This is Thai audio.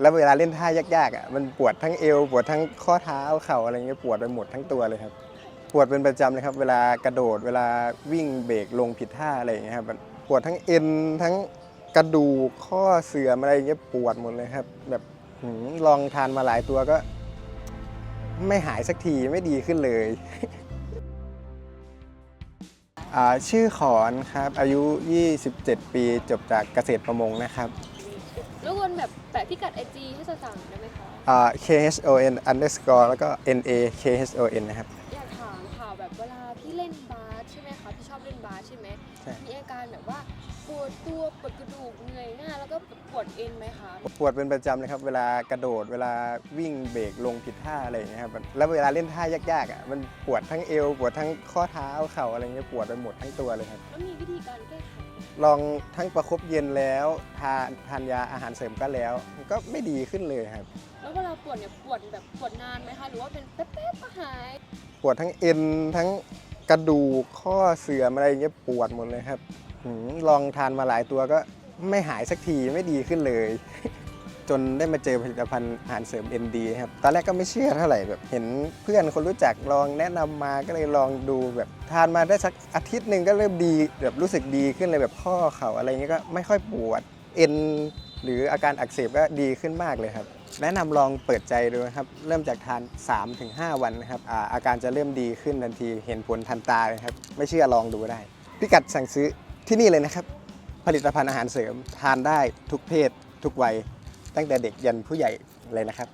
แล้วเวลาเล่นท่ายากๆอะมันปวดทั้งเอวปวดทั้งข้อเท้าเข่าอะไรเงี้ยปวดไปหมดทั้งตัวเลยครับ ปวดเป็นประจำเลยครับ เวลากระโดด เวลาวิ่งเบรกลงผิดท่าอะไรอย่างเงี้ยครับปวดทั้งเอ็นทั้งกระดูกข้อเสื่อมอะไรอย่างเงี้ยปวดหมดเลยครับ แบบลองทานมาหลายตัวก็ ไม่หายสักทีไม่ดีขึ้นเลยชื่อขอนครับอายุ 27 ปีจบจากเกษตรประมงนะครับ รบกวนแบบแปะพิกัดไอจีให้สั่งๆได้ไหมคะ อ่า K H O N underscore แล้วก็ N A K H O N นะครับ อยากถามค่ะแบบเวลาพี่เล่นบาสใช่ไหมคะพี่ชอบเล่นบาสใช่ไหมใช่ มีอาการแบบว่า ปวดตัวปวดกระดูกเหนื่อยหน้าแล้วก็ปวดเอ็นไหมคะปวดเป็นประจำเลยครับ เวลากระโดด เวลาวิ่งเบรกลงผิดท่าอะไรอย่างเงี้ยครับแล้วเวลาเล่นท่ายากๆอะมันปวดทั้งเอว ปวดทั้งข้อเท้าเข่าอะไรเงี้ยปวดไปหมดทั้งตัวเลยครับ แล้วมีวิธีการแก้ไขไหมลองทั้งประคบเย็นแล้วทานทานยาอาหารเสริมก็แล้วมันก็ไม่ดีขึ้นเลยครับ แล้วเวลาปวดเนี่ยปวดแบบปวดนานไหมคะหรือว่าเป็นแป๊บๆก็หายปวดทั้งเอ็นทั้งกระดูกข้อเสื่อมอะไรอย่างเงี้ยปวดหมดเลยครับหืม ลองทานมาหลายตัวก็ไม่หายสักทีไม่ดีขึ้นเลย จนได้มาเจอผลิตภัณฑ์อาหารเสริม ND ครับตอนแรกก็ไม่เชื่อเท่าไหร่แบบเห็นเพื่อนคนรู้จักลองแนะนำมาก็เลยลองดูแบบทานมาได้สักอาทิตย์หนึ่งก็เริ่มดีแบบรู้สึกดีขึ้นเลยแบบข้อเข่าอะไรเงี้ยก็ไม่ค่อยปวดเอ็นหรืออาการอักเสบก็ดีขึ้นมากเลยครับ แนะนำลองเปิดใจดูนะครับ เริ่มจากทาน 3-5 วันนะครับอาอาการจะเริ่มดีขึ้นทันทีเห็นผลทันตาเลยครับ ไม่เชื่อลองดูได้ พิกัดสั่งซื้อ ที่นี่เลยนะครับ ผลิตภัณฑ์อาหารเสริมทานได้ทุกเพศ ทุกวัย ตั้งแต่เด็กยันผู้ใหญ่เลยนะครับ